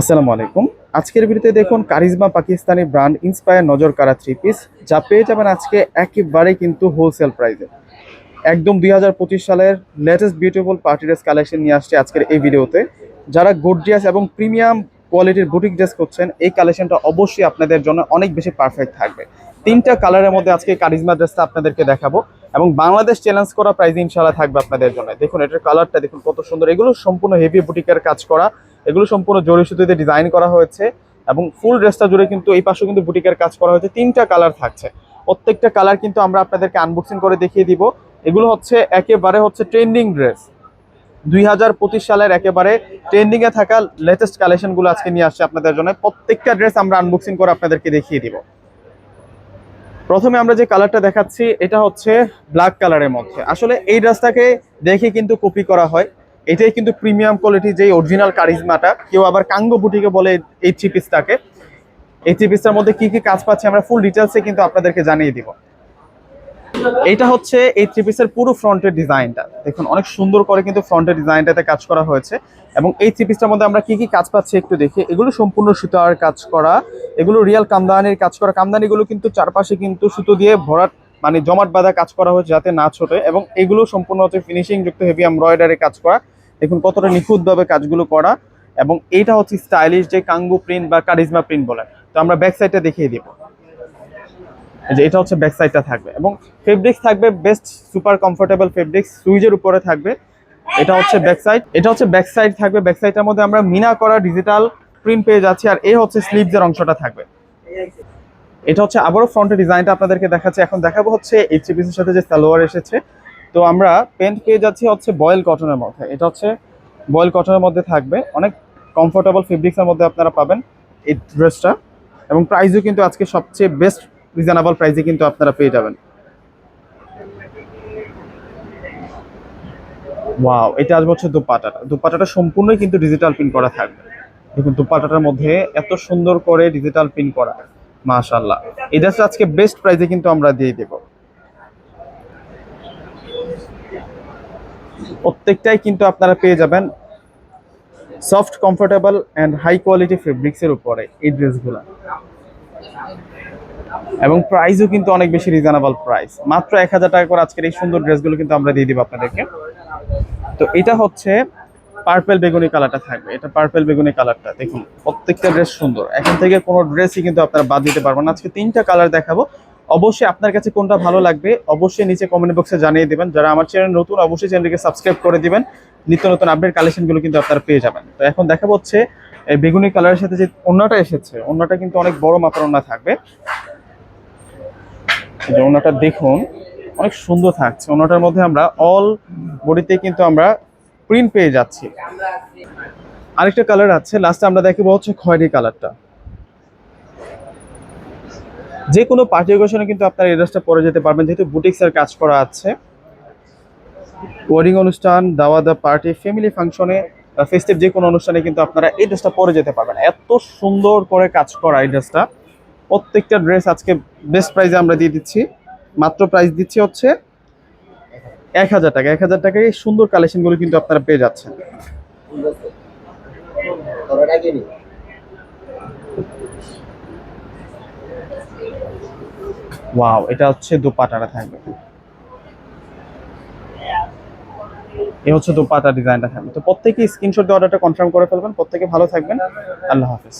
আসসালামু আলাইকুম। আজকের ভিডিওতে দেখুন কারিজমা পাকিস্তানি ব্র্যান্ড ইন্সপায়ার নজর কারা থ্রি পিস যা পেয়ে যাবেন আজকে একেবারে কিন্তু হোলসেল প্রাইসে একদম দুই হাজার পঁচিশ সালের latest beautiful party dress collection নিয়ে আসছে আজকের এই ভিডিওতে। যারা গর্জিয়াস এবং প্রিমিয়াম কোয়ালিটির বুটিক ড্রেস করছেন এই কালেকশনটা অবশ্যই আপনাদের জন্য অনেক বেশি পারফেক্ট থাকবে। তিনটা কালারের মধ্যে আজকে কারিজমা ড্রেসটা আপনাদেরকে দেখাবো এবং বাংলাদেশ চ্যালেঞ্জ করা প্রাইজ ইনশাল্লাহ থাকবে আপনাদের জন্য। দেখুন, এটার কালারটা দেখুন কত সুন্দর। এগুলো সম্পূর্ণ হেভি বুটিকের কাজ করা। এগুলো সম্পূর্ণ জরি সুতিতে ডিজাইন করা হয়েছে এবং ফুল ড্রেসটা জুড়ে কিন্তু এই পাশেও কিন্তু বুটিকের কাজ করা হয়েছে। তিনটা কালার থাকছে। প্রত্যেকটা কালার কিন্তু আমরা আপনাদেরকে আনবক্সিং করে দেখিয়ে দিব। এগুলো হচ্ছে একেবারে হচ্ছে ট্রেন্ডিং ড্রেস দুই হাজার পঁচিশ সালের একেবারে ট্রেন্ডিং এ থাকা লেটেস্ট কালেকশনগুলো আজকে নিয়ে আসছে আপনাদের জন্য। প্রত্যেকটা ড্রেস আমরা আনবক্সিং করে আপনাদেরকে দেখিয়ে দিব। প্রথমে আমরা যে কালারটা দেখাচ্ছি, এটা হচ্ছে ব্ল্যাক কালারের মধ্যে। আসলে এই ড্রেসটাকে দেখে কিন্তু কপি করা হয়। এটাই কিন্তু প্রিমিয়াম কোয়ালিটি যে অরিজিনাল কারিজমাটা। কেউ আবার কাঙ্গো বুটিকে বলে এই থ্রি পিসটাকে এই থ্রি পিসটার মধ্যে কি কি কাজ পাচ্ছে আমরা ফুল ডিটেলসে কিন্তু আপনাদেরকে জানিয়ে দিব। এইটা হচ্ছে এই থ্রি পিসের পুরো ফ্রন্টের ডিজাইনটা দেখুন, অনেক সুন্দর করে কিন্তু ফ্রন্টের ডিজাইনটাতে কাজ করা হয়েছে। এবং এই থ্রি পিসটার মধ্যে আমরা কি কি কাজ পাচ্ছি একটু দেখি। এগুলো সম্পূর্ণ সুতার কাজ করা। এগুলো রিয়াল কামদানির কাজ করা। কামদানিগুলো কিন্তু চারপাশে কিন্তু সুতো দিয়ে ভরাট মানে জমাট বাঁধা কাজ করা হয়েছে যাতে না ছোটে। এবং এগুলো সম্পূর্ণ হচ্ছে ফিনিশিং যুক্ত হেভি এমব্রয়ডারি কাজ করা। দেখুন কতটা নিখুঁতভাবে কাজগুলো করা এবং এইটা হচ্ছে স্টাইলিশ যে কাঙ্গু প্রিন্ট বা কারিজমা প্রিন্ট বলে। তো আমরা ব্যাক সাইডটা দেখিয়ে দিব। যে এটা হচ্ছে ব্যাক সাইডটা থাকবে এবং ফেব্রিক্স থাকবে বেস্ট সুপার কমফোর্টেবল ফেব্রিক্স সুইজের উপরে থাকবে। এটা হচ্ছে ব্যাক সাইড এটা হচ্ছে ব্যাক সাইড থাকবে। ব্যাক সাইডটার মধ্যে আমরা মিনা করা ডিজিটাল প্রিন্ট পেয়ে যাচ্ছি আর এই হচ্ছে স্লিভসের অংশটা থাকবে। এটা হচ্ছে আবারও ফ্রন্টের ডিজাইনটা আপনাদেরকে দেখাচ্ছি। এখন দেখাবো হচ্ছে এই সাথে যে সালোয়ার এসেছে। তো আমরা প্যান্ট পেয়ে যাচ্ছি হচ্ছে বয়েল কটনের মধ্যে। এটা হচ্ছে বয়েল কটনের মধ্যে থাকবে। অনেক কমফোর্টেবল ফেব্রিক্সের মধ্যে আপনারা পাবেন এই ড্রেসটা এবং প্রাইসও কিন্তু আজকে সবচেয়ে বেস্ট রিজনেবল প্রাইসে কিন্তু আপনারা পেয়ে যাবেন। ওয়াও এটা আসবে হচ্ছে দুপাটাটা। দুপাটাটা সম্পূর্ণই কিন্তু ডিজিটাল প্রিন্ট করা থাকবে। দেখুন, দুপাটাটার মধ্যে এত সুন্দর করে ডিজিটাল প্রিন্ট করা। মাশাল্লাহ ড্রেসটা আজকে বেস্ট প্রাইসে কিন্তু আমরা দিয়ে দেব। প্রত্যেকটাই কিন্তু আপনারা পেয়ে যাবেন soft comfortable and high quality ফেব্রিক্সের উপরে এই ড্রেসগুলো। এবং প্রাইসও কিন্তু অনেক বেশি রিজনেবল প্রাইস মাত্র এক হাজার টাকা করে আজকের এই সুন্দর ড্রেসগুলো কিন্তু আমরা দিয়ে দিব আপনাদেরকে। তো এটা হচ্ছে পার্পেল বেগুনি কালারটা থাকবে। এটা পার্পেল বেগুনি কালারটা, দেখুন, প্রত্যেকটা ড্রেস সুন্দর। এখন থেকে কোনো ড্রেসই কিন্তু আপনারা বাদ দিতে পারবেন আজকে তিনটা কালার দেখাবো। অবশ্যই আপনার কাছে কোনটা ভালো লাগবে, অবশ্যই নিচে কমেন্ট বক্সে জানিয়ে দিবেন। যারা আমার চ্যানেল নতুন, অবশ্যই চ্যানেলকে সাবস্ক্রাইব করে দিবেন। নিত্য নতুন আপডেট কালেকশনগুলো কিন্তু আপনারা পেয়ে যাবেন। তো এখন দেখা হচ্ছে, এই বেগুনি কালারের সাথে যে অন্যটা এসেছে অন্যটা কিন্তু অনেক বড় মাত্রার অন্য থাকবে। যে ওনাটা দেখুন, অনেক সুন্দর থাকছে। ওনাটার মধ্যে আমরা অল বডিতে কিন্তু আমরা প্রিন্ট পেয়ে যাচ্ছি। আরেকটা কালার আছে লাস্টে আমরা দেখাবো হচ্ছে খয়েরি কালারটা যে কোনো পার্টি অকেশনে কিন্তু আপনারা এই ড্রেসটা পরে যেতে পারবেন, যেহেতু বুটিক্সের কাজ করা আছে। ওয়েডিং অনুষ্ঠান, দাওয়া দা পার্টি ফ্যামিলি ফাংশনে ফেস্টিভ যে কোনো অনুষ্ঠানে কিন্তু আপনারা এই ড্রেসটা পরে যেতে পারবেন। এত সুন্দর করে কাজ করা এই ড্রেসটা প্রত্যেকটা ড্রেস আজকে বেস্ট প্রাইসে আমরা দিয়ে দিচ্ছি। মাত্র প্রাইস দিচ্ছি হচ্ছে এক হাজার টাকা। এক হাজার টাকায় সুন্দর কালেকশনগুলো কিন্তু আপনারা পেয়ে যাচ্ছেন। ওয়াও এটা হচ্ছে দোপাটাটা থাকবে। এই হচ্ছে দোপাটা ডিজাইনটা থাকবে। তো প্রত্যেকে স্ক্রিনশট দিয়ে অর্ডারটা কনফার্ম করে ফেলবেন। প্রত্যেকে ভালো থাকবেন। আল্লাহ হাফেজ।